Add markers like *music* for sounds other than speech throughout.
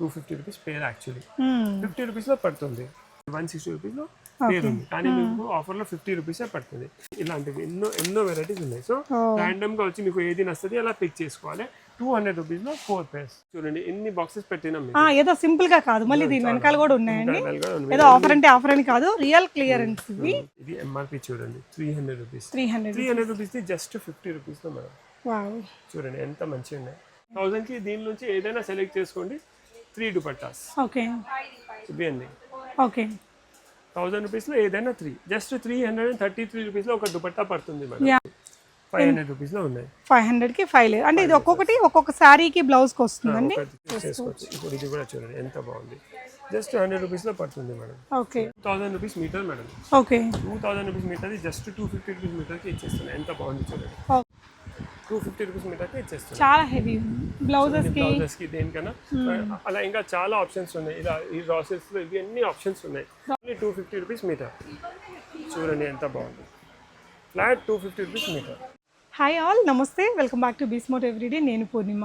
Two fifty rupees pair actually fifty రూపీస్లో పడుతుంది. One sixty రూపీస్లో పేర్ ఉంది. కానీ మీకు ఆఫర్లో ఫిఫ్టీ రూపీసే పడుతుంది. ఇలాంటివి ఎన్నో ఎన్నో వెరైటీస్ ఉన్నాయి. సో గా వచ్చి మీకు ఏది నస్తుంది అలా పిక్ చేసుకోవాలి. టూ హండ్రెడ్ రూపీస్లో ఫోర్ పేర్స్ చూడండి ఎన్ని బాక్సెస్ పెట్టినాం ఏదో సింపుల్గా కాదు. మళ్ళీ దీని వెనకాల కూడా ఉన్నాయండి. ఏదో ఆఫర్ అంటే ఆఫర్ అని కాదు. రియల్ క్లియరెన్స్ ఇవి. ఇది ఎంఆర్పి చూడండి. Three hundred rupees three hundred three hundred rupees just fifty రూపీస్లో మేడం. వావ్ చూడండి ఎంత మంచిగా ఉన్నాయి థౌజండ్కి దీని నుంచి ఏదైనా సెలెక్ట్ చేసుకోండి. త్రీ దుపట్టాస్. ఓకే. ఇవి అండి ఓకే. థౌజండ్ రూపీస్లో ఏదైనా three. Just three hundred and thirty three రూపీస్లో ఒక దుపట్టా పడుతుంది మేడం. ఫైవ్ హండ్రెడ్ రూపీస్లో ఉన్నాయి. ఫైవ్ హండ్రెడ్కి ఫైవ్ లేదు. అంటే ఇది ఒక్కొక్కటి ఒక్కొక్క శారీకి బ్లౌజ్కి వస్తుందండి చేసుకోవచ్చు ఇప్పుడు ఇది కూడా చూడండి ఎంత బాగుంది. జస్ట్ హండ్రెడ్ రూపీస్లో పడుతుంది madam. Okay. Thousand rupees metre madam. Okay. Two thousand rupees metre just two fifty rupees మీటర్కి ఇచ్చేస్తున్నాయి. ఎంత బాగుంది చూడండి. టూ ఫిఫ్టీ రూపీస్ మీటర్కి ఇచ్చేస్తున్నాయి చాలా హెవీ బ్లౌజెస్కి బ్లౌజెస్కి దేనికన్నా అలా ఇంకా చాలా ఆప్షన్స్ ఉన్నాయి. ఇలా ఈ రాసెస్లో ఇవి అన్ని ఆప్షన్స్ ఉన్నాయి. Two fifty rupees metre. చూడండి ఎంత బాగుంది. Flat two fifty rupees metre. Hi all నమస్తే. వెల్కమ్ బ్యాక్ టు బీస్మోట్ ఎవ్రీడే నేను పూర్ణిమ.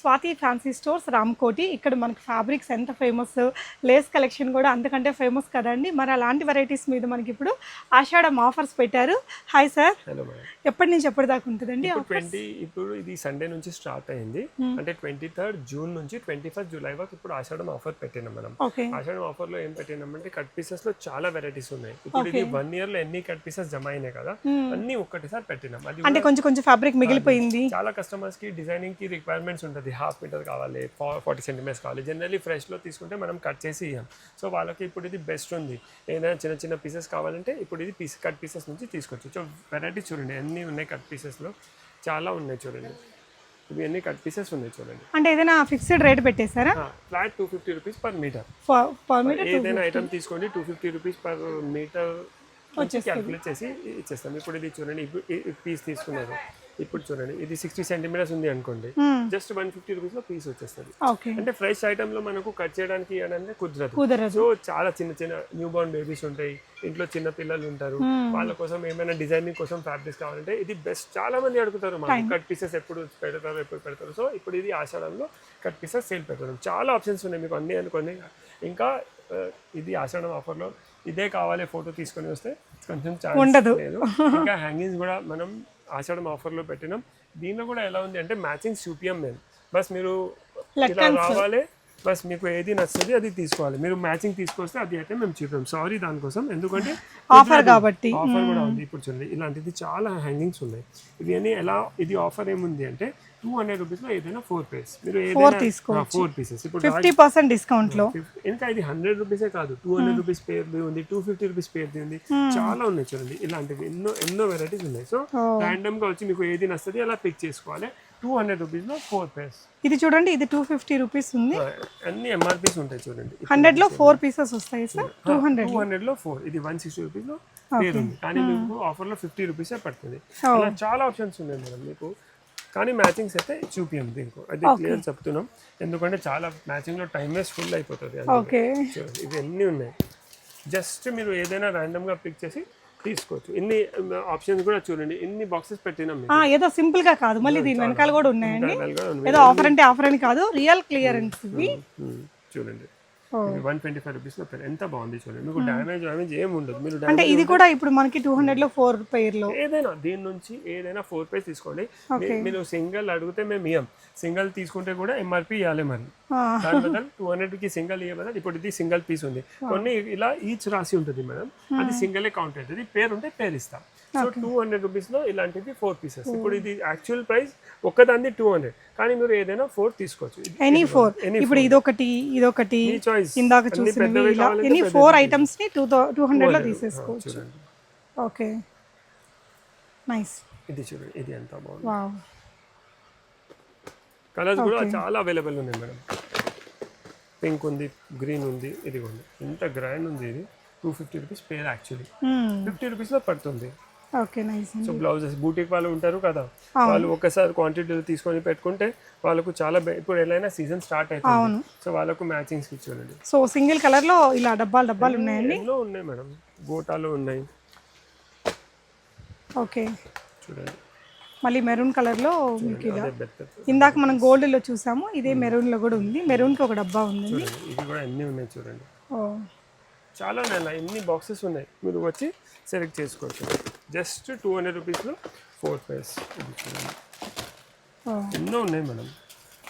Swathi fancy stores Ramkoti. ఇక్కడ మనకి ఫ్యాబ్రిక్స్ ఎంత ఫేమస్ లేస్ కలెక్షన్ కూడా అంతకంటే ఫేమస్ కదండి. మరి అలాంటి వెరైటీస్ మీద మనకి ఇప్పుడు ఆషాఢం ఆఫర్స్ పెట్టారు. Hi sir. ఎప్పటి నుంచి ఎప్పటి దాకా ఉంటుందండి ఇప్పుడు ట్వంటీ ఇప్పుడు ఇది సండే నుంచి స్టార్ట్ అయింది. అంటే ట్వంటీ థర్డ్ జూన్ నుంచి ట్వంటీ ఫస్ట్ జూలై వరకు ఇప్పుడు ఆషాఢం ఆఫర్ పెట్టినాం మనం. ఆషాఢం ఆఫర్లో ఏం పెట్టినామంటే కట్ పీసెస్లో చాలా వెరైటీస్ ఉన్నాయి. ఇప్పుడు ఇది వన్ ఇయర్లో ఎన్ని కట్ పీసెస్ జమ అయినాయి కదా అన్ని ఒక్కటిసారి పెట్టినాం. అది అంటే కొంచెం కొంచెం ఫ్యాబ్రిక్ మిగిలిపోయింది. చాలా కస్టమర్స్కి డిజైనింగ్కి రిక్వైర్మెంట్స్ ఉంటుంది. హాఫ్ మీటర్ కావాలి ఫార్టీ సెంటీమీటర్స్ కావాలి. జనరల్లీ ఫ్రెష్లో తీసుకుంటే మనం కట్ చేసి ఇయ్యాం. సో వాళ్ళకి ఇప్పుడు ఇది బెస్ట్ ఉంది. ఏదైనా చిన్న చిన్న పీసెస్ కావాలంటే ఇప్పుడు ఇది పీస్ కట్ పీసెస్ నుంచి తీసుకోవచ్చు సో వెరైటీస్ చూడండి అన్నీ ఉన్నాయి కట్ పీసెస్లో చాలా ఉన్నాయి చూడండి. ఇవి అన్ని కట్ పీసెస్ ఉన్నాయి చూడంండి. అంటే ఏదైనా fixed rate పెట్టేశారా flat two fifty rupees per metre. Per metre ఏదైనా ఐటమ్ తీసుకోండి two fifty rupees per metre calculate చేసి ఇచ్చేస్తాం. ఇప్పుడు ఇది చూడండి పీస్ తీసుకున్నారు. ఇప్పుడు చూడండి ఇది సిక్స్టీ సెంటీమీటర్స్ ఉంది అనుకోండి జస్ట్ వన్ ఫిఫ్టీ రూపీస్లో పీస్ వచ్చేస్తుంది. అంటే ఫ్రెష్ ఐటమ్లో మనకు కట్ చేయడానికి కుదరదు. సో చాలా చిన్న చిన్న న్యూ బార్న్ బేబీస్ ఉంటాయి ఇంట్లో చిన్న పిల్లలు ఉంటారు వాళ్ళ కోసం ఏమైనా డిజైనింగ్ కోసం ఫ్యాబ్రిక్స్ కావాలంటే ఇది బెస్ట్ చాలా మంది అడుగుతారు మనకు కట్ పీసెస్ ఎప్పుడు పెడతారు ఎప్పుడు పెడతారు? సో ఇప్పుడు ఇది ఆషాఢంలో కట్ పీసెస్ సేల్ పెడతారు చాలా ఆప్షన్స్ ఉన్నాయి మీకు అన్ని అనుకోండి. ఇంకా ఇది ఆషాఢం ఆఫర్లో ఇదే కావాలి ఫోటో తీసుకొని వస్తే కొంచెం ఉండదు. లేదు. ఇంకా హ్యాంగింగ్స్ కూడా మనం ఆషాఢం ఆఫర్లో పెట్టినాం. దీనిలో కూడా ఎలా ఉంది అంటే మ్యాచింగ్ చూపియం మేము బస్ మీరు ఇలా రావాలి. బస్ మీకు ఏది నచ్చుతుంది అది తీసుకోవాలి. మీరు మ్యాచింగ్ తీసుకొస్తే అది అయితే మేము చూపాం సారీ దానికోసం. ఎందుకంటే *laughs* ఆఫర్ కాబట్టి. ఆఫర్ కూడా ఉంది ఇప్పుడు చూడండి. ఇలాంటిది చాలా హ్యాంగింగ్స్ ఉన్నాయి. ఇవి అన్ని ఎలా ఇది ఆఫర్ ఏముంది అంటే టూ హండ్రెడ్ రూపీస్లో ఏదైనా ఫోర్ పీస్ మీరు ఏదైనా ఫోర్ పీసెస్ ఇప్పుడు ఫిఫ్టీ పర్సెంట్ డిస్కౌంట్లో. ఫిఫ్- ఇంకా ఇది హండ్రెడ్ రూపీసే కాదు. టూ హండ్రెడ్ రూపీస్ పేర్ది ఉంది టూ ఫిఫ్టీ రూపీస్ పేర్ది ఉంది. చాలా ఉన్నాయి చూడండి. ఇలాంటివి ఎన్నో ఎన్నో వెరైటీస్ ఉన్నాయి. సో ర్యాండమ్గా వచ్చి మీకు ఏది నస్తుంది అలా పిక్ చేసుకోవాలి టూ హండ్రెడ్ రూపీస్లో ఫోర్ పేర్స్. ఇది చూడండి ఇది టూ ఫిఫ్టీ రూపీస్ ఉంది. అన్ని ఎంఆర్పీస్ ఉంటాయి చూడండి. హండ్రెడ్లో ఫోర్ పీసెస్ వస్తాయి సార్? టూ హండ్రెడ్ టూ హండ్రెడ్లో ఫోర్. ఇది వన్ సిక్స్టీ రూపీస్లో పేరు ఉంది. కానీ మీకు ఆఫర్లో ఫిఫ్టీ రూపీసే పడుతుంది. అలా చాలా ఆప్షన్స్ ఉన్నాయి మేడం మీకు. కానీ మ్యాచింగ్స్ అయితే చూపియం దీనికి. అది క్లియర్ చెప్తున్నాం. ఎందుకంటే చాలా మ్యాచింగ్లో టైం వేస్ట్ ఫుల్ అయిపోతుంది అందుకే. ఓకే. చూడండి ఇవి అన్నీ ఉన్నాయి. జస్ట్ మీరు ఏదైనా ర్యాండమ్గా పిక్ చేసి తీసుకోవచ్చు. ఇన్ని ఆప్షన్స్ కూడా చూడండి. ఇన్ని బాక్సెస్ పెట్టినాం ఏదో సింపుల్గా కాదు. మళ్ళీ దీని వెనకాల కూడా ఉన్నాయండి. ఏదో ఆఫర్ అంటే ఆఫర్ అని కాదు. రియల్ క్లియరెన్స్ చూడండి. వన్ ట్వంటీ ఫైవ్ రూపీస్లో ఎంత బాగుంది చూడండి. మీకు డ్యామేజ్ డ్యామేజ్ ఏం ఉండదు. మీరు అంటే ఇది కూడా ఇప్పుడు మనకి టూ హండ్రెడ్లో ఫోర్ పెయిర్లో. ఏదైనా దీని నుంచి ఏదైనా ఫోర్ పేస్ తీసుకోండి. మీరు సింగిల్ అడిగితే మేము ఇయ్యం. సింగిల్ తీసుకుంటే కూడా ఎంఆర్పి ఇవ్వాలి మరి. దాని బదులు టూ హండ్రెడ్కి సింగిల్ ఇవ్వాలి ఇప్పుడు ఇది సింగిల్ పీస్ ఉంది. కొన్ని ఇలా ఈచ్ రాసి ఉంటుంది మేడం అది సింగిల్ కౌంట్ అవుతుంది. పేరు ఉంటే పేరు ఇస్తాం. సో టూ హండ్రెడ్ రూపీస్లో ఇలాంటివి ఫోర్ పీసెస్ ఇప్పుడు ఇది యాక్చువల్ ప్రైస్ ఒక్కదాన్ని టూ హండ్రెడ్ కానీ మీరు ఏదైనా ఫోర్ తీసుకోవచ్చు. ఎనీ ఫోర్ ఇప్పుడు ఇదొకటి ఇదొకటి ఇందాక చూసినవి. ఇలా ఎనీ ఫోర్ ఐటమ్స్ని టూ టూ హండ్రెడ్లో తీసేసుకోవచ్చు. ఓకే. నైస్ ఇది చూడండి. ఇది ఎంత బాగుంది. కలర్స్ కూడా చాలా అవైలబుల్ ఉన్నాయి మేడం. పింక్ ఉంది గ్రీన్ ఉంది ఇది ఉంది ఎంత గ్రాండ్ ఉంది ఇది. Two fifty rupees pair actually fifty రూపీస్లో పడుతుంది. Okay nice so blouses boutique వాళ్ళు ఉంటారు కదా వాళ్ళు ఒకసారి క్వాంటిటీ తీసుకొని పెట్టుకుంటే వాళ్ళకు చాలా ఇప్పుడు ఎలా సీజన్ స్టార్ట్ అవుతుంది. సో వాళ్ళకు మ్యాచింగ్స్ చూడండి సో సింగిల్ కలర్లో ఇలా డబ్బాలు డబ్బాలు ఉన్నాయండి? ఎన్నో ఉన్నాయి మేడం. గోటాలు ఉన్నాయి. ఓకే. చూడండి. మళ్ళీ మెరూన్ కలర్లో మీకు ఇలా. ఇందాక మనం గోల్డ్లో చూసాము ఇదే మెరూన్లో కూడా ఉంది. మెరూన్కి ఒక డబ్బా ఉంది ఇది కూడా ఎన్ని ఉన్నాయి చూడండి. చాలా ఉన్నాయి ఎన్ని బాక్సెస్ ఉన్నాయి. మీరు వచ్చి సెలెక్ట్ చేసుకోవచ్చు. జస్ట్ టూ హండ్రెడ్ రూపీస్లో ఫోర్ ఓ. ఎన్నో ఉన్నాయి మేడం.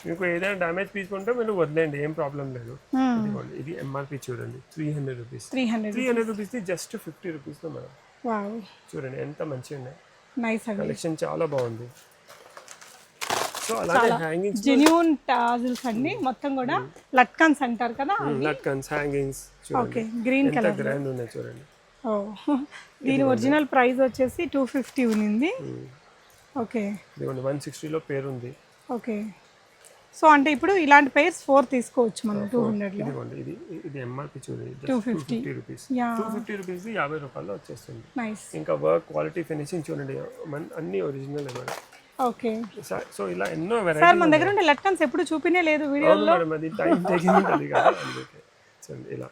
మీకు ఏదైనా డ్యామేజ్ పీస్ ఉంటే మీరు వదిలేండి ఏం ప్రాబ్లం లేదు. ఇది ఎంఆర్పి చూడండి three hundred rupees three hundred three hundred రూపీస్ది just fifty రూపీస్లో మేడం. చూడండి ఎంత మంచిగా ఉన్నాయి. నైస్ అండి కలెక్షన్ చాలా బాగుంది. సో అలాగే హ్యాంగింగ్స్ జెన్యూన్ టాజిల్స్ అండి. మొత్తం కూడా లట్కన్స్ అంటారు కదా latkans hangings okay green colour grand ఉన్నాయి చూడండి. ఓ దీని ఒరిజినల్ ప్రైస్ వచ్చేసి టూ ఫిఫ్టీ ఉంది ఓకే వన్ సిక్స్టీలో పేరు ఉంది ఓకే సో అంటే ఇప్పుడు ఇలాంటి పేర్స్ ఫోర్ తీసుకోవచ్చు మనం టూ హండ్రెడ్లో ఇదిగోండి ఇది ఇది ఎంఆర్పి చూడండి two 250. Fifty rupees two fifty రూపీస్ది యాభై రూపాయల్లో వచ్చేస్తుంది. నైస్ ఇంకా వర్క్ క్వాలిటీ ఫినిషింగ్ చూడండి అన్ని ఒరిజినల్ మేడం. ఓకే సో ఇలా ఎన్నో సార్ మన దగ్గర ఉండే లట్కన్స్ ఎప్పుడు చూపినే లేదు వీడియో అవును మేడం అది టైం టేకింగ్ ఉంటుంది కదా చూడండి ఇలా.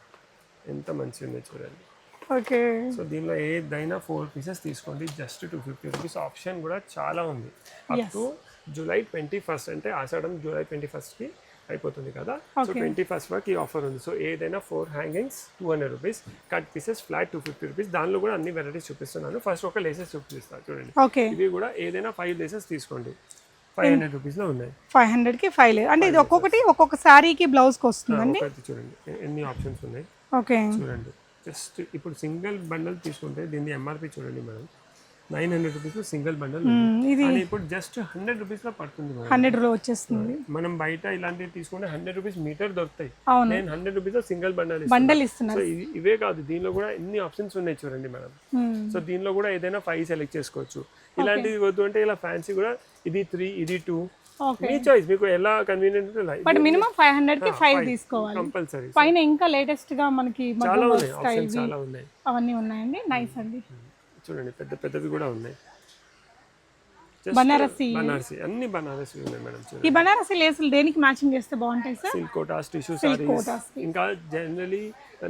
ఎంత మంచిగా ఉంది చూడండి. ఓకే సో దీనిలో ఏదైనా ఫోర్ పీసెస్ తీసుకోండి just two fifty rupees option కూడా చాలా ఉంది. Up to July twenty first అంటే ఆషాఢం జూలై ట్వంటీ ఫస్ట్కి అయిపోతుంది కదా. సో ట్వంటీ ఫస్ట్ వరకు ఈ ఆఫర్ ఉంది. సో ఏదైనా four hangings two hundred rupees cut pieces flat two fifty rupees దానిలో కూడా అన్ని వెరైటీస్ చూపిస్తున్నాను. ఫస్ట్ ఒక లేసెస్ చూపిస్తాను చూడండి. ఓకే. ఇవి కూడా ఏదైనా ఫైవ్ లేసెస్ తీసుకోండి. ఫైవ్ హండ్రెడ్ రూపీస్లో ఉన్నాయి. ఫైవ్ హండ్రెడ్కి ఫైవ్ లేదు అంటే ఇది ఒక్కొక్కటి ఒక్కొక్క శారీకి బ్లౌజ్కి వస్తుందండి? ఒకటి చూడండి. ఎన్ని ఆప్షన్స్ ఉన్నాయి? ఓకే. చూడండి. జస్ట్ ఇప్పుడు సింగిల్ బండల్ తీసుకుంటే దీన్ని ఎంఆర్పి చూడండి madam. Nine hundred rupees single bundle ఇది ఇప్పుడు జస్ట్ హండ్రెడ్ రూపీస్లో పడుతుంది మేడం. హండ్రెడ్లో వచ్చేస్తుంది. మనం బయట ఇలాంటివి తీసుకుంటే హండ్రెడ్ రూపీస్ మీటర్ దొరుకుతాయి. నేను hundred rupees single bundle bundle ఇస్తున్నారు. ఇది ఇవే కాదు దీనిలో కూడా ఎన్ని ఆప్షన్స్ ఉన్నాయి చూడండి మేడం. సో దీనిలో కూడా ఏదైనా ఫైవ్ సెలెక్ట్ చేసుకోవచ్చు. ఇలాంటివి వద్దు అంటే ఇలా ఫ్యాన్సీ కూడా ఇది త్రీ ఇది టూ. మీ చాయిస్ మీకు ఎలా కన్వీనియంట్ బట్ మినిమం ఫైవ్ హండ్రెడ్కి ఫైవ్ తీసుకోవాలి. కంపల్సరీ. పైన ఇంకా లేటెస్ట్గా మనకి చాలా ఉన్నాయి అవన్నీ ఉన్నాయండి. నైస్ అండి. చూడండి పెద్ద పెద్దవి కూడా ఉన్నాయి. బనారసి. బనారసి. అన్ని బనారసి ఉన్నాయి మేడం ఈ చూడండి బనారసి లేసులు దేనికి మ్యాచింగ్ చేస్తే బాగుంటాయి sir? Silk kotas tissue saris ఇంకా జనరలీ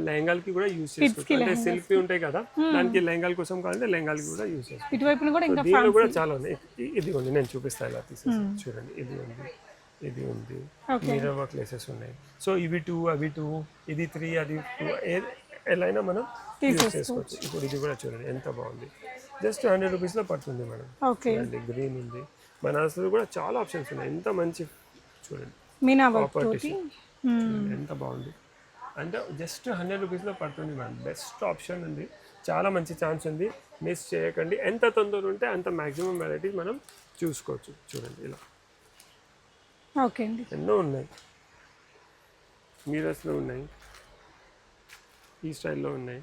లెహంగాలకి కూడా యూస్ చేసుకోవచ్చు. అంటే సిల్క్ ఉంటాయి కదా దానికి లెహంగాల కోసం కావాలంటే లెహంగాలకి కూడా యూస్ చేసుకోవచ్చు. ఇటువైపున కూడా ఇంకా దీనిలో కూడా చాలా ఉన్నాయి. ఇదిగోండి నేను చూపిస్తాను ఇలా తీసేసి చూడండి ఇది ఉంది ఇది ఉంది. Okay. మిర్రర్ వర్క్ లేసెస్ ఉన్నాయి. సో ఇవి టూ అవి టూ ఇది త్రీ అది టూ ఎలా అయినా మనం యూస్ చేసుకోవచ్చు. ఇప్పుడు ఇది కూడా చూడండి ఎంత బాగుంది. జస్ట్ హండ్రెడ్ రూపీస్లో పడుతుంది మేడం. ఓకే. చూడండి గ్రీన్ ఉంది. బనారస్లో కూడా చాలా ఆప్షన్స్ ఉన్నాయి. ఎంత మంచి చూడండి. మీనా. చూడండి ఎంత బాగుంది. అంటే జస్ట్ హండ్రెడ్ రూపీస్లో పడుతుంది మేడం. బెస్ట్ ఆప్షన్ ఉంది. చాలా మంచి ఛాన్స్ ఉంది. మిస్ చేయకండి. ఎంత తొందర ఉంటే అంత మ్యాక్సిమం వెరైటీస్ మనం చూసుకోవచ్చు. చూడండి ఇలా. ఓకే అండి. ఎన్నో ఉన్నాయి. మీరస్లో ఉన్నాయి. ఈ స్టైల్లో ఉన్నాయి.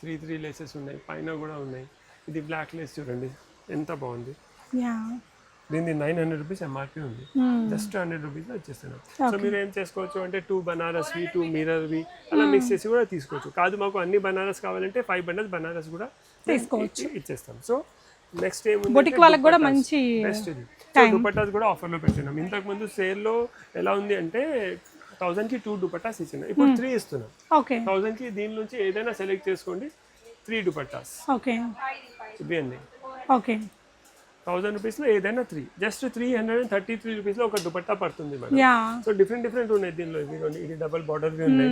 త్రీ త్రీ లేసెస్ ఉన్నాయి. పైన కూడా ఉన్నాయి. ఇది బ్లాక్ లేస్ చూడండి. ఎంత బాగుంది. యా. దీనికి నైన్ హండ్రెడ్ రూపీస్ ఎంఆర్పి ఉంది. జస్ట్ హండ్రెడ్ రూపీస్ వచ్చేస్తున్నాం. సో మీరు ఏం చేసుకోవచ్చు అంటే టూ బనారస్వి టూ మిరర్వి అలా మిక్స్ చేసి కూడా తీసుకోవచ్చు. కాదు మాకు అన్ని బనారస్ కావాలంటే ఫైవ్ బండల్స్ బనారస్ కూడా తీసుకోవచ్చు. ఇచ్చేస్తాం. సో నెక్స్ట్ ఏముంది బొటిక్ వాళ్ళకి కూడా మంచి బెస్ట్ ఇది. దుపట్టాస్ కూడా ఆఫర్లో పెట్టినాం. ఇంతకు ముందు సేల్లో ఎలా ఉంది అంటే థౌసండ్కి టూ దుపట్టాస్ ఇచ్చినాం ఇప్పుడు త్రీ ఇస్తున్నాం. ఓకే థౌసండ్కి దీని నుంచి ఏదైనా సెలెక్ట్ చేసుకోండి త్రీ దుపట్టాస్. ఓకే ఇవి అండి ఓకే థౌసండ్ రూపీస్లో ఏదైనా three just three hundred and thirty three రూపీస్లో ఒక దుపట్టా పడుతుంది మేడం. సో డిఫరెంట్ డిఫరెంట్ ఉన్నాయి దీనిలో. ఇవి. ఇది డబల్ బార్డర్వి ఉన్నాయి.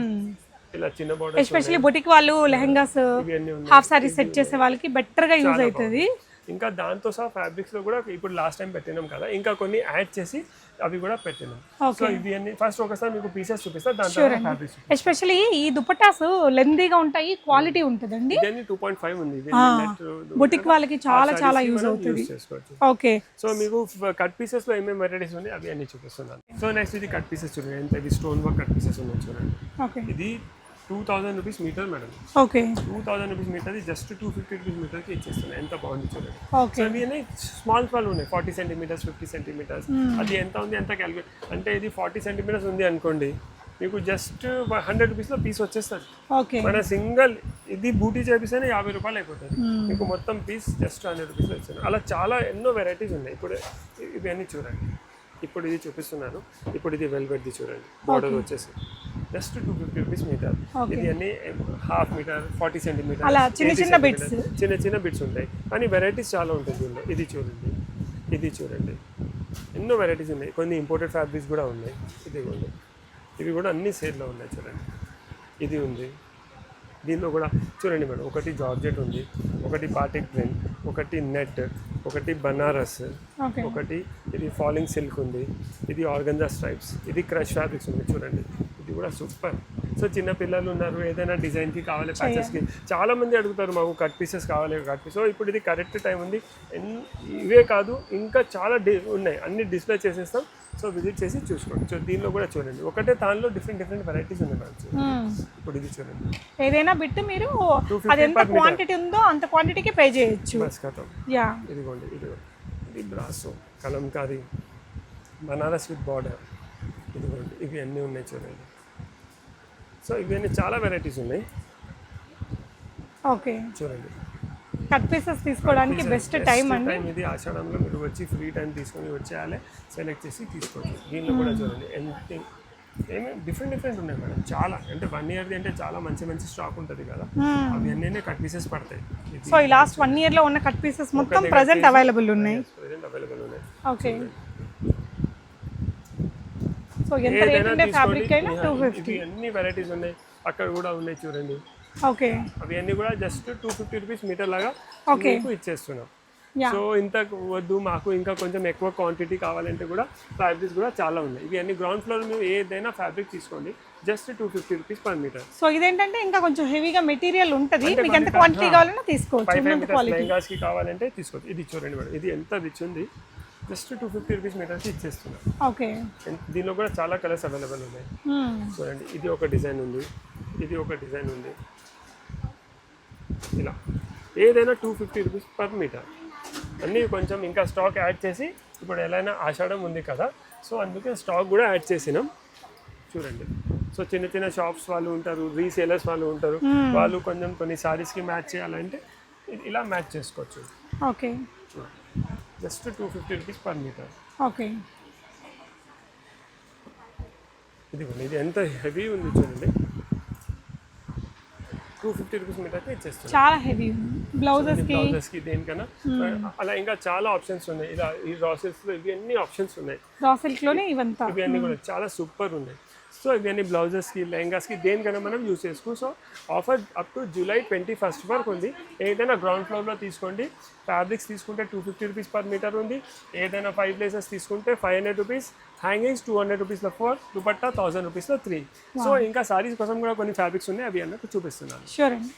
ఇలా చిన్న బార్డర్ ఎస్పెషల్లీ బొటిక్ వాళ్ళు లెహంగాస్ హాఫ్ సారీ సెట్ చేసే వాళ్ళకి బెటర్గా యూజ్ అవుతుంది. ఇంకా దాంతో సహా ఫ్యాబ్రిక్స్లో కూడా ఇప్పుడు లాస్ట్ టైం పెట్టినాం కదా. ఇంకా కొన్ని యాడ్ చేసి అవి కూడా పెట్టినాం. సో ఇవి అన్ని ఫస్ట్ ఒకసారి మీకు పీసెస్ చూపిస్తా దాని తర్వాత ఫ్యాబ్రిక్స్ ఎస్పెషల్లీ ఈ దుపట్టాస్ లెందీగా ఉంటాయి క్వాలిటీ ఉంటుందండి. ఇదన్నీ టూ పాయింట్ ఫైవ్ ఉంది. బొటిక్ వాళ్ళకి చాలా చాలా యూజ్ అవుతుంది. ఓకే సో మీకు కట్ పీసెస్లో ఏమేమి వెరైటీస్ ఉన్నాయి అవి అన్ని చూపిస్తున్నాను. సో నెక్స్ట్ ఇది కట్ పీసెస్ చూడండి. ఎంత ఇది స్టోన్ వర్క్ కట్ పీసెస్ ఉన్నాయి చూడండి. ఓకే ఇది two thousand rupees metre madam okay two thousand rupees metre just two fifty rupees మీటర్కి ఇచ్చేస్తున్నాయి ఎంత బాగుంది చూడండి. ఓకే సో ఇవి స్మాల్ స్మాల్ ఉన్నాయి. ఫార్టీ సెంటీమీటర్స్ ఫిఫ్టీ సెంటీమీటర్స్ అది ఎంత ఉంది ఎంత క్యాలిక్యులేట్ అంటే ఇది ఫార్టీ సెంటీమీటర్స్ ఉంది అనుకోండి మీకు జస్ట్ హండ్రెడ్ రూపీస్లో పీస్ వచ్చేస్తుంది. ఓకే మన సింగిల్ ఇది బూటీ చేపిస్తేనే యాభై రూపాయలు అయిపోతుంది. మీకు మొత్తం పీస్ జస్ట్ హండ్రెడ్ రూపీస్లో ఇచ్చాను. అలా చాలా ఎన్నో వెరైటీస్ ఉన్నాయి. ఇప్పుడు ఇవన్నీ చూడండి. ఇప్పుడు ఇది చూపిస్తున్నాను. ఇప్పుడు ఇది వెల్వెట్ది చూడండి. బార్డర్ వచ్చేసి. Just two fifty rupees metre ఇది అన్ని హాఫ్ మీటర్ ఫార్టీ సెంటీమీటర్ అలా చిన్న చిన్న bits. చిన్న చిన్న బిట్స్ ఉంటాయి. కానీ వెరైటీస్ చాలా ఉంటాయి దీనిలో ఇది చూడండి. ఇది చూడండి. ఎన్నో వెరైటీస్ ఉన్నాయి. కొన్ని ఇంపోర్టెడ్ ఫ్యాబ్రిక్స్ కూడా ఉన్నాయి. ఇది కూడా ఇవి కూడా అన్ని సేల్లో ఉన్నాయి చూడండి. ఇది ఉంది. దీనిలో కూడా చూడండి మేడం. ఒకటి జార్జెట్ ఉంది. ఒకటి బాటిక్ ప్రింట్ ఒకటి నెట్ ఒకటి బనారస్ ఒకటి ఇది ఫాలింగ్ సిల్క్ ఉంది. ఇది ఆర్గంజా స్ట్రైప్స్ ఇది క్రష్ ఫ్యాబ్రిక్స్ ఉంది చూడండి. ఇది కూడా సూపర్. సో చిన్న పిల్లలు ఉన్నారు ఏదైనా డిజైన్కి కావాలి ప్యాచెస్కి చాలా మంది అడుగుతారు మాకు కట్ పీసెస్ కావాలి కట్ పీస్ సో ఇప్పుడు ఇది కరెక్ట్ టైం ఉంది. ఇవే కాదు ఇంకా చాలా డి ఉన్నాయి. అన్ని డిస్ప్లే చేసేస్తాం. సో విజిట్ చేసి చూసుకోండి. సో దీనిలో కూడా చూడండి. ఒకటే దానిలో డిఫరెంట్ డిఫరెంట్ వెరైటీస్ ఉన్నాయి. ఇప్పుడు ఇది చూడండి. ఏదైనా బిట్ మీరు 250 అది ఎంత. క్వాంటిటీ ఉందో అంత క్వాంటిటీకి పే చేయొచ్చు. యా. ఇదిగోండి ఇది ఇది brasso kalamkari Banaras with border ఇదిగోండి ఇవి అన్నీ ఉన్నాయి చూడండి. సో ఇవన్నీ చాలా వెరైటీస్ ఉన్నాయి. ఓకే. చూడండి. కట్ పీసెస్ తీసుకోవడానికి బెస్ట్ టైం అండి. టైం ఇది ఆషాఢంలో మీరు వచ్చి ఫ్రీ టైం తీసుకొని వచ్చేయాలి సెలెక్ట్ చేసి తీసుకోవచ్చు దీనిలో కూడా చూడండి ఎంత ఏమి డిఫరెంట్ డిఫరెంట్ ఉన్నాయి మేడం చాలా. అంటే వన్ ఇయర్ది అంటే చాలా మంచి మంచి స్టాక్ ఉంటుంది కదా. అవి అన్నీ కట్ పీసెస్ పడతాయి. సో ఈ లాస్ట్ వన్ ఇయర్లో ఉన్న కట్ పీసెస్ మొత్తం ప్రజెంట్ అవైలబుల్ ఉన్నాయి. ప్రజెంట్ అవైలబుల్ ఉన్నాయి. ఓకే సో ఎంత రేట్ ఉండే. ఫ్యాబ్రిక్ అయినా టూ ఫిఫ్టీ. అన్ని వెరైటీస్ ఉన్నాయి. అక్కడ కూడా ఉన్నాయి చూడండి. ఓకే. అవి అన్ని కూడా just two fifty rupees metre లాగా. మీకు ఇచ్చేస్తున్నాం. సో ఇంత వద్దు మాకు ఇంకా కొంచెం ఎక్కువ క్వాంటిటీ కావాలంటే కూడా ఫ్యాబ్రిక్స్ కూడా చాలా ఉన్నాయి. ఇవి అన్ని గ్రౌండ్ ఫ్లోర్ మీరు ఏదైనా ఫ్యాబ్రిక్ తీసుకోండి. Just two fifty rupees per metre so ఇదేంటంటే ఇంకా కొంచెం హెవీగా మెటీరియల్ ఉంటుంది. మీకు ఎంత క్వాంటిటీ కావాలన్నా తీసుకోవచ్చు. లెహంగాస్కి కావాలంటే తీసుకోవచ్చు. ఇది చూడండి మేడం ఇది ఎంత రిచ్ ఉంది. జస్ట్ టూ ఫిఫ్టీ రూపీస్ మీటర్కి ఇచ్చేస్తున్నాం. ఓకే దీనిలో కూడా చాలా కలర్స్ అవైలబుల్ ఉన్నాయి. చూడండి ఇది ఒక డిజైన్ ఉంది. ఇది ఒక డిజైన్ ఉంది. ఇలా. ఏదైనా two fifty rupees per metre అన్నీ కొంచెం ఇంకా స్టాక్ యాడ్ చేసి ఇప్పుడు ఎలా అయినా ఆషాఢం ఉంది కదా సో అందుకే స్టాక్ కూడా యాడ్ చేసినాం. చూడండి. సో చిన్న చిన్న షాప్స్ వాళ్ళు ఉంటారు రీసేలర్స్ వాళ్ళు ఉంటారు. వాళ్ళు కొంచెం కొన్ని సారీస్కి మ్యాచ్ చేయాలంటే ఇలా మ్యాచ్ చేసుకోవచ్చు. Okay just two fifty rupees per metre. Okay. ఇది ఇది ఎంత హెవీ ఉంది చూడండి. టూ ఫిఫ్టీ రూపీస్ మీటర్కి ఇచ్చేస్తున్నాం చాలా హెవీ బ్లౌజెస్కి బ్లౌజెస్కి దేనికన్నా అలా ఇంకా చాలా ఆప్షన్స్ ఉన్నాయి. ఇలా ఈ రాసెస్లో ఇవి అన్ని ఆప్షన్స్ ఉన్నాయి. రా సిల్క్లోనే ఇవంతా. ఇవి అన్ని కూడా చాలా సూపర్ ఉన్నాయి. సో ఇవి అన్ని బ్లౌజెస్కి లెహంగాస్కి దేనికైనా మనం యూస్ చేసుకో. So offer up to July twenty first వరకు ఉంది. ఏదైనా గ్రౌండ్ ఫ్లోర్లో తీసుకోండి. ఫ్యాబ్రిక్స్ తీసుకుంటే two fifty rupees per metre ఉంది. ఏదైనా ఫైవ్ ప్లేసెస్ తీసుకుంటే five hundred rupees. Hangings two hundred రూపీస్లో ఫోర్ దుపట్టా థౌసండ్ రూపీస్లో త్రీ. సో ఇంకా సారీస్ కోసం కూడా కొన్ని ఫ్యాబ్రిక్స్ ఉన్నాయి. అవి అన్నట్టు చూపిస్తున్నాను. షూర్ అండి.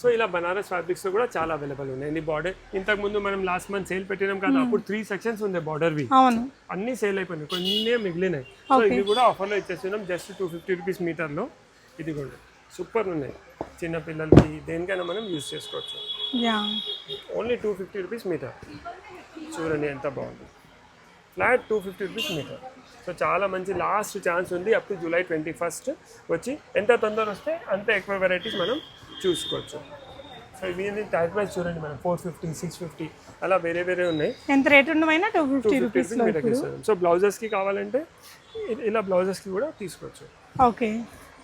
సో ఇలా బనారస్ ఫ్యాబ్రిక్స్ కూడా చాలా అవైలబుల్ ఉన్నాయి. బార్డర్ ఇంతకు ముందు మనం లాస్ట్ మంత్ సేల్ పెట్టినాం కదా అప్పుడు త్రీ సెక్షన్స్ ఉంది బార్డర్వి అవును. అన్ని సేల్ అయిపోయినాయి. కొన్ని మిగిలినాయి. సో ఇవి కూడా ఆఫర్లో ఇచ్చేస్తున్నాం జస్ట్ టూ ఫిఫ్టీ రూపీస్ మీటర్లో ఇది కూడా సూపర్ ఉన్నాయి. చిన్న పిల్లలకి దేనికైనా మనం యూస్ చేసుకోవచ్చు. Only two fifty rupees metre చూడండి ఎంత బాగుంది. Flat two fifty rupees metre so చాలా మంచి లాస్ట్ ఛాన్స్ ఉంది. Up to July twenty first వచ్చి ఎంత తొందర వస్తే అంత ఎక్కువ వెరైటీస్ మనం చూసుకోవచ్చు. సో ఇవి టైప్ వైజ్ చూడండి మనం ఫోర్ ఫిఫ్టీ సిక్స్ ఫిఫ్టీ అలా వేరే వేరే ఉన్నాయి. ఎంత rate ఉండమైనా two two fifty rupees so బ్లౌజెస్కి కావాలంటే ఇలా బ్లౌజెస్కి కూడా తీసుకోవచ్చు. ఓకే.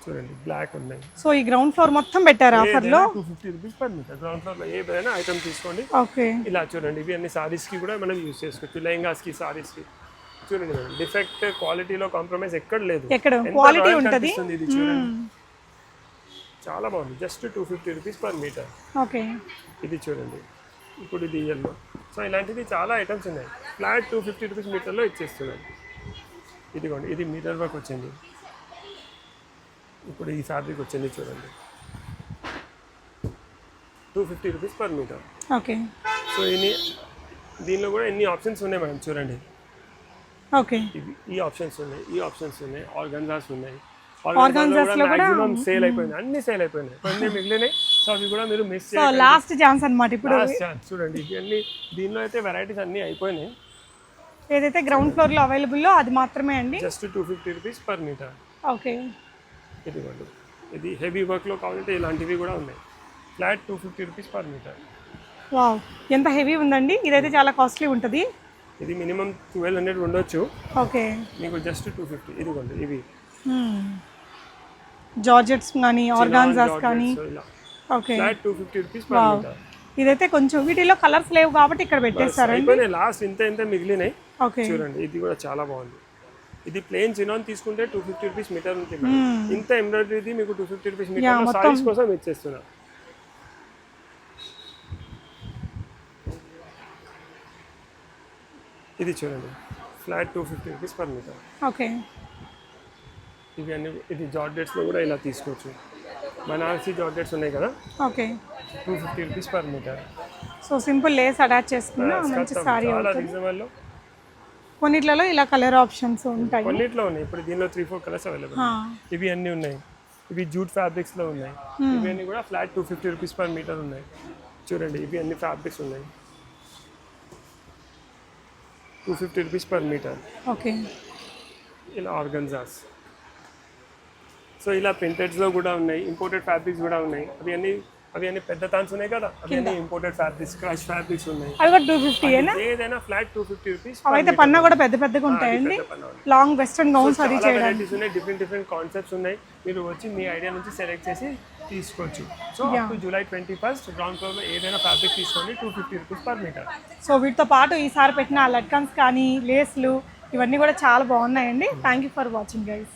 చూడండి బ్లాక్ ఉన్నాయి. సో ఈ గ్రౌండ్ ఫ్లోర్ మొత్తం పెట్టారు ఆఫర్లో? Two fifty rupees per metre ground ఫ్లోర్లో ఏదైనా ఐటమ్ తీసుకోండి. ఓకే. ఇలా చూడండి ఇవి అన్ని సారీస్కి కూడా మనం యూస్ చేసుకోవచ్చు. లెహంగాస్కి సారీస్కి చూడండి మేడం డిఫెక్ట్ క్వాలిటీలో కాంప్రమైజ్ ఎక్కడ లేదు. ఎక్కడ? క్వాలిటీ ఉంటుంది. ఇది చూడండి. చాలా బాగుంది. Just two fifty rupees per metre okay. ఇది చూడండి. ఇప్పుడు ఇది ఎల్లో సో ఇలాంటివి చాలా ఐటమ్స్ ఉన్నాయి. ఫ్లాట్ టూ ఫిఫ్టీ రూపీస్ మీటర్లో ఇచ్చేస్తున్నాను. ఇదిగోండి ఇది మీటర్ వర్క్ వచ్చింది. ఇప్పుడు ఈ ఫ్యాబ్రిక్ వచ్చింది చూడండి. Two fifty rupees per metre okay. So ఇన్ని దీనిలో కూడా ఎన్ని ఆప్షన్స్ ఉన్నాయి మేడం? చూడండి. ఓకే. ఈ ఆప్షన్స్ ఉన్నాయి ఈ ఆప్షన్స్ ఉన్నాయి ఆర్గన్జాస్ ఉన్నాయి. లో కూడా- సేల్ అయిపోయినాయి అన్ని సేల్ అయిపోయినాయి. కొన్ని మిగిలినాయి. సో అవి కూడా మీరు మిస్ సో లాస్ట్ ఛాన్స్ అన్నమాట ఇప్పుడు ఛాన్స్ చూడండి ఇవన్నీ దీనిలో అయితే వెరైటీస్ అన్ని అయిపోయినాయి. ఏదైతే గ్రౌండ్ ఫ్లోర్లో అవైలబుల్లో అది మాత్రమే అండి? Just two fifty rupees per metre okay ఇదిగోండి. ఇది హెవీ వర్క్లో కావాలంటే ఇలాంటివి కూడా ఉన్నాయి. Flat two fifty rupees per metre wow ఎంత హెవీ ఉందండి? ఇదైతే చాలా కాస్ట్లీ ఉంటుంది. ఇది మినిమం ట్వెల్వ్ హండ్రెడ్ ఉండొచ్చు. ఓకే మీకు జస్ట్ టూ ఫిఫ్టీ ఇదిగోండి ఇవి. జార్జెట్స్ కానీ ఆర్గాన్జాస్ కానీ ఓకే ఇదైతే కొంచెం వీటిలో కలర్స్ లేవు కాబట్టి ఇక్కడ అయిపోయినాయి లాస్ట్ ఇంత ఇంత మిగిలినాయి. ఓకే చూడండి ఇది కూడా చాలా బాగుంది. ఇది ప్లేన్ చినాన్ తీసుకుంటే టూ ఫిఫ్టీ రూపీస్ మీటర్ ఉంటుంది ఇంత ఎంబ్రాయిడరీది మీకు two fifty rupees metre sarees కోసం ఇచ్చేస్తున్నా. ఇది చూడండి flat two fifty rupees per metre okay ఇవి అన్ని ఇది జార్డెట్స్లో కూడా ఇలా తీసుకోవచ్చు. బనారసి జార్డెట్స్ ఉన్నాయి కదా? Okay. Two fifty rupees per metre so simple lace attach చేసుకున్న మంచి సారీ రీజనబుల్లో కొన్నిట్లలో ఇలా కలర్ ఆప్షన్స్ ఉంటాయి. కొన్నిట్లో ఉన్నాయి. ఇప్పుడు దీనిలో త్రీ ఫోర్ కలర్స్ అవైలబుల్ ఇవి అన్నీ ఉన్నాయి. ఇవి జూట్ ఫ్యాబ్రిక్స్లో ఉన్నాయి ఇవి అన్ని కూడా flat two fifty rupees per metre ఉన్నాయి. చూడండి ఇవి అన్ని ఫ్యాబ్రిక్స్ ఉన్నాయి. Two fifty rupees per metre okay. ఇలా ఆర్గన్జాస్ సో ఇలా ప్రింటెడ్స్లో కూడా ఉన్నాయి ఇంపోర్టెడ్ ఫ్యాబ్రిక్స్ కూడా ఉన్నాయి. అవి అన్ని అవి అన్ని పెద్ద తాన్స్ ఉన్నాయి కదా అవి అన్ని ఇంపోర్టెడ్ ఫ్యాబ్రిక్స్ క్రష్ ఫ్యాబ్రిక్స్ ఉన్నాయి. అవి కూడా టూ ఫిఫ్టీ ఏనా ఏదైనా ఫ్లాట్ టూ ఫిఫ్టీ రూపీస్ అవైతే పన్నా కూడా పెద్ద పెద్దగా ఉంటాయండి. లాంగ్ వెస్ట్రన్ గౌన్స్ అది చేయడానికి. ఉన్నాయి డిఫరెంట్ డిఫరెంట్ కాన్సెప్ట్స్ ఉన్నాయి. మీరు వచ్చి మీ ఐడియా నుంచి సెలెక్ట్ చేసి తీసుకోవచ్చు. So up to July twenty first ground ఫ్లోర్లో ఏదైనా ఫ్యాబ్రిక్ తీసుకోండి two fifty rupees per metre so వీటితో పాటు ఈసారి పెట్టిన లట్కన్స్ కానీ లేస్లు ఇవన్నీ కూడా చాలా బాగున్నాయండి. Thank you for watching guys